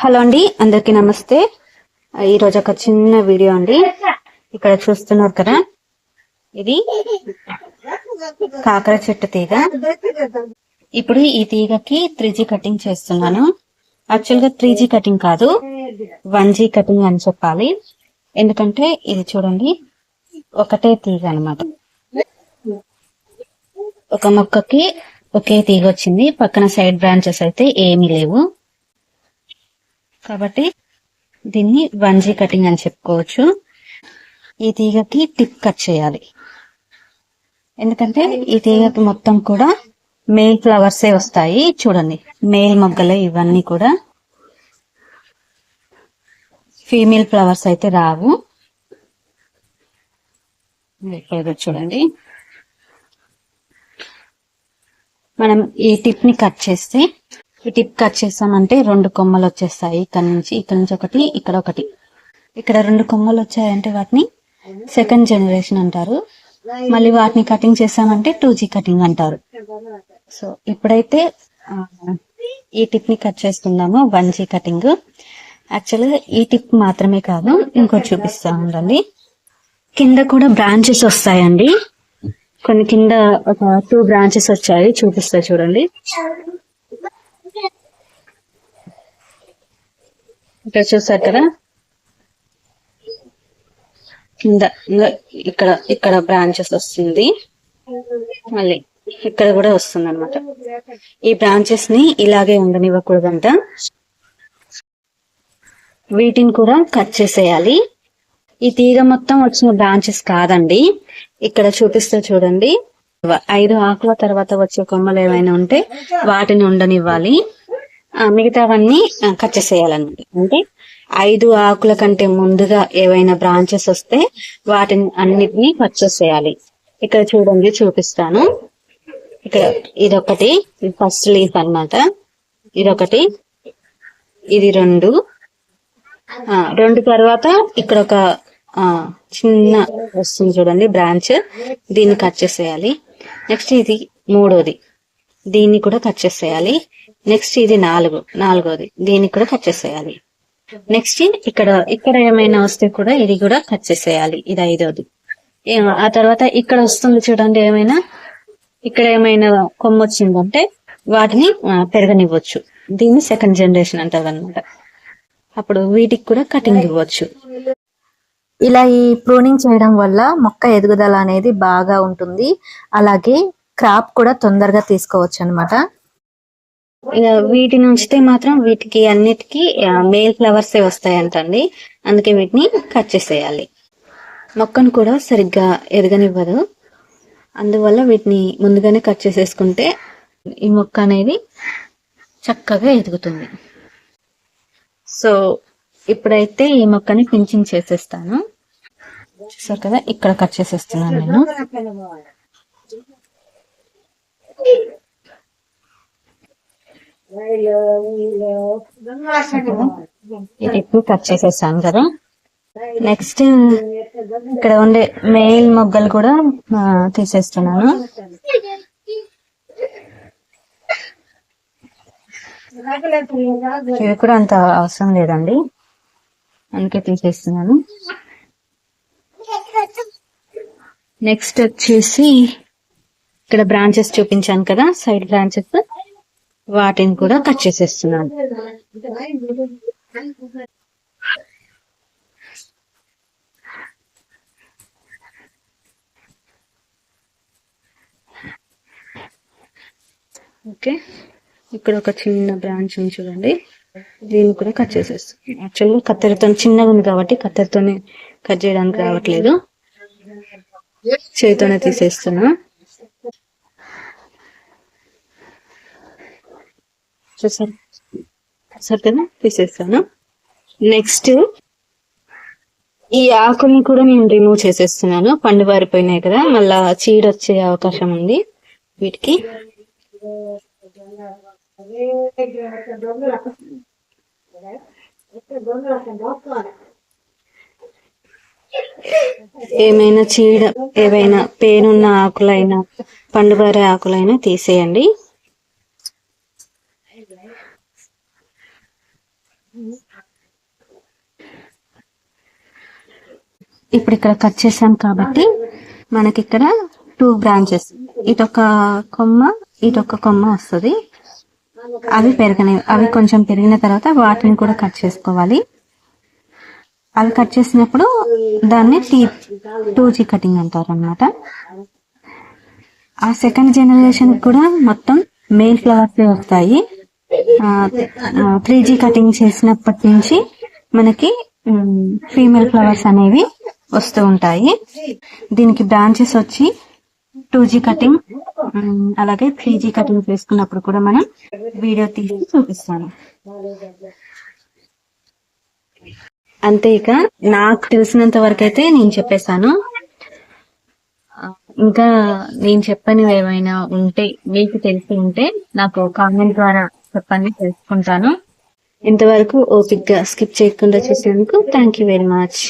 Hello అండి అందరికీ నమస్తే. ఈరోజు ఒక చిన్న వీడియో అండి. ఇక్కడ చూస్తున్నారు కదా ఇది కాకర చెట్టు తీగ. ఇప్పుడు ఈ తీగకి త్రీ జీ కటింగ్ చేస్తున్నాను. యాక్చువల్గా త్రీ జీ కటింగ్ కాదు వన్ కటింగ్ అని చెప్పాలి. ఎందుకంటే ఇది చూడండి ఒకటే తీగ అన్నమాట. ఒక మొక్కకి ఒకే తీగ వచ్చింది. పక్కన సైడ్ బ్రాంచెస్ అయితే ఏమీ లేవు. కాబట్టి దీన్ని వన్ జీ కటింగ్ అని చెప్పుకోవచ్చు. ఈ తీగకి టిప్ కట్ చేయాలి. ఎందుకంటే ఈ తీగకి మొత్తం కూడా మేల్ ఫ్లవర్సే వస్తాయి. చూడండి మేల్ మొగ్గలు ఇవన్నీ కూడా. ఫీమేల్ ఫ్లవర్స్ అయితే రావు. ఇక్కడ చూడండి. మనం ఈ టిప్ని కట్ చేస్తే టిప్ కట్ చేసామంటే రెండు కొమ్మలు వచ్చేస్తాయి. ఇక్కడ నుంచి ఇక్కడ నుంచి ఒకటి ఇక్కడ ఒకటి. ఇక్కడ రెండు కొమ్మలు వచ్చాయంటే వాటిని సెకండ్ జనరేషన్ అంటారు. మళ్ళీ వాటిని కటింగ్ చేసామంటే టూ జీ కటింగ్ అంటారు. సో ఇప్పుడైతే ఈ టిప్ని కట్ చేసుకుందాము. వన్ జీ కటింగ్ యాక్చువల్గా ఈ టిప్ మాత్రమే కాదు ఇంకోటి చూపిస్తా ఉండండి. కింద కూడా బ్రాంచెస్ వస్తాయండి. కొన్ని కింద ఒక టూ బ్రాంచెస్ వచ్చాయి. చూపిస్తా చూడండి. ఇక్కడ చూసారు కదా? కింద ఇక్కడ ఇక్కడ బ్రాంచెస్ వస్తుంది. మళ్ళీ ఇక్కడ కూడా వస్తుంది అనమాట ఈ బ్రాంచెస్ని ఇలాగే ఉండనివ్వకూడదంట. వీటిని కూడా కట్ చేసేయాలి. ఈ తీగ మొత్తం వచ్చిన బ్రాంచెస్ కాదండి. ఇక్కడ చూపిస్తే చూడండి. ఐదు ఆకుల తర్వాత వచ్చే కొమ్మలు ఏమైనా ఉంటే వాటిని ఉండనివ్వాలి. మిగతావన్నీ కట్ చేసేయాలన్నమాట. అంటే ఐదు ఆకుల కంటే ముందుగా ఏవైనా బ్రాంచెస్ వస్తే వాటిని అన్నిటినీ కట్ చేసేయాలి. ఇక్కడ చూడండి చూపిస్తాను. ఇక్కడ ఇదొకటి ఫస్ట్ లీఫ్ అన్నమాట. ఇదొకటి ఇది రెండు. రెండు తర్వాత ఇక్కడ ఒక చిన్న వస్తుంది చూడండి బ్రాంచ్ దీన్ని కట్ చేసేయాలి. నెక్స్ట్ ఇది మూడోది. దీన్ని కూడా కట్ చేసేయాలి. నెక్స్ట్ ఇది నాలుగు నాలుగోది. దీన్ని కూడా కట్ చేసేయాలి. నెక్స్ట్ ఇక్కడ ఇక్కడ ఏమైనా వస్తే కూడా ఇది కూడా కట్ చేసేయాలి. ఇది ఐదోది. ఆ తర్వాత ఇక్కడ వస్తుంది చూడండి ఏమైనా. ఇక్కడ ఏమైనా కొమ్మ వచ్చిందంటే వాటిని పెరగనివ్వచ్చు. దీన్ని సెకండ్ జనరేషన్ అంటారు అనమాట అప్పుడు వీటికి కూడా కటింగ్ ఇవ్వచ్చు. ఇలా ఈ ప్రూనింగ్ చేయడం వల్ల మొక్క ఎదుగుదల అనేది బాగా ఉంటుంది. అలాగే క్రాప్ కూడా తొందరగా తీసుకోవచ్చు అనమాట ఇక వీటిని ఉంచితే మాత్రం వీటికి అన్నిటికీ మేల్ ఫ్లవర్స్ వస్తాయంటండి. అందుకే వీటిని కట్ చేసేయాలి. మొక్కను కూడా సరిగ్గా ఎదగనివ్వదు అందువల్ల వీటిని ముందుగానే కట్ చేసేసుకుంటే ఈ మొక్క అనేది చక్కగా ఎదుగుతుంది. సో ఇప్పుడైతే ఈ మొక్కని పింఛింగ్ చేసేస్తాను చూసారు కదా ఇక్కడ కట్ చేసేస్తున్నాను నేను. ఇది కట్ చేసేసాను కదా. నెక్స్ట్ ఇక్కడ ఉండే మెయిల్ మొగ్గలు కూడా తీసేస్తున్నాను. ఇవి కూడా అంత అవసరం లేదండి. అందుకే తీసేస్తున్నాను. నెక్స్ట్ వచ్చేసి ఇక్కడ బ్రాంచెస్ చూపించాను కదా సైడ్ బ్రాంచెస్ వాటిని కూడా కట్ చేసేస్తున్నాను. ఓకే. ఇక్కడ ఒక చిన్న బ్రాంచ్ ఉంది చూడండి. దీన్ని కూడా కట్ చేసేస్తాం యాక్చువల్గా కత్తెరతో చిన్నగా ఉంది కాబట్టి కత్తెరతోనే కట్ చేయడానికి రావట్లేదు. చేతితోనే తీసేస్తున్నా. చూసారు? చూసారు కదా? తీసేస్తాను నెక్స్ట్ ఈ ఆకుల్ని కూడా నేను రిమూవ్ చేసేస్తున్నాను. పండు బారిపోయినాయి కదా మళ్ళా చీడ వచ్చే అవకాశం ఉంది వీటికి. ఏమైనా చీడ ఏవైనా పేనున్న ఆకులైనా పండుబారే ఆకులైనా తీసేయండి. ఇప్పుడు ఇక్కడ కట్ చేసాం కాబట్టి మనకి ఇక్కడ టూ బ్రాంచెస్ ఇటొక కొమ్మ ఇటొక కొమ్మ వస్తుంది. అవి పెరగని అవి కొంచెం పెరిగిన తర్వాత వాటిని కూడా కట్ చేసుకోవాలి. అవి కట్ చేసినప్పుడు దాన్ని టీ టూ జీ కటింగ్ అంటారు అనమాట ఆ సెకండ్ జనరేషన్ కూడా మొత్తం మేల్ ఫ్లవర్స్ వస్తాయి. త్రీ జీ కటింగ్ చేసినప్పటి నుంచి మనకి ఫీమేల్ ఫ్లవర్స్ అనేవి వస్తూ ఉంటాయి. దీనికి బ్రాంచెస్ వచ్చి టూ జీ కటింగ్ అలాగే త్రీ జీ కటింగ్ చేసుకున్నప్పుడు కూడా మనం వీడియో తీసి చూపిస్తాను. అంతే ఇక నాకు తెలిసినంత వరకు అయితే నేను చెప్పేశాను. ఇంకా నేను చెప్పనివి ఏమైనా ఉంటే మీకు తెలిసి ఉంటే నాకు కామెంట్ ద్వారా చెప్పండి తెలుసుకుంటాను ఇంతవరకు ఓపిక్గా స్కిప్ చేయకుండా చేసేందుకు థ్యాంక్ యూ వెరీ మచ్.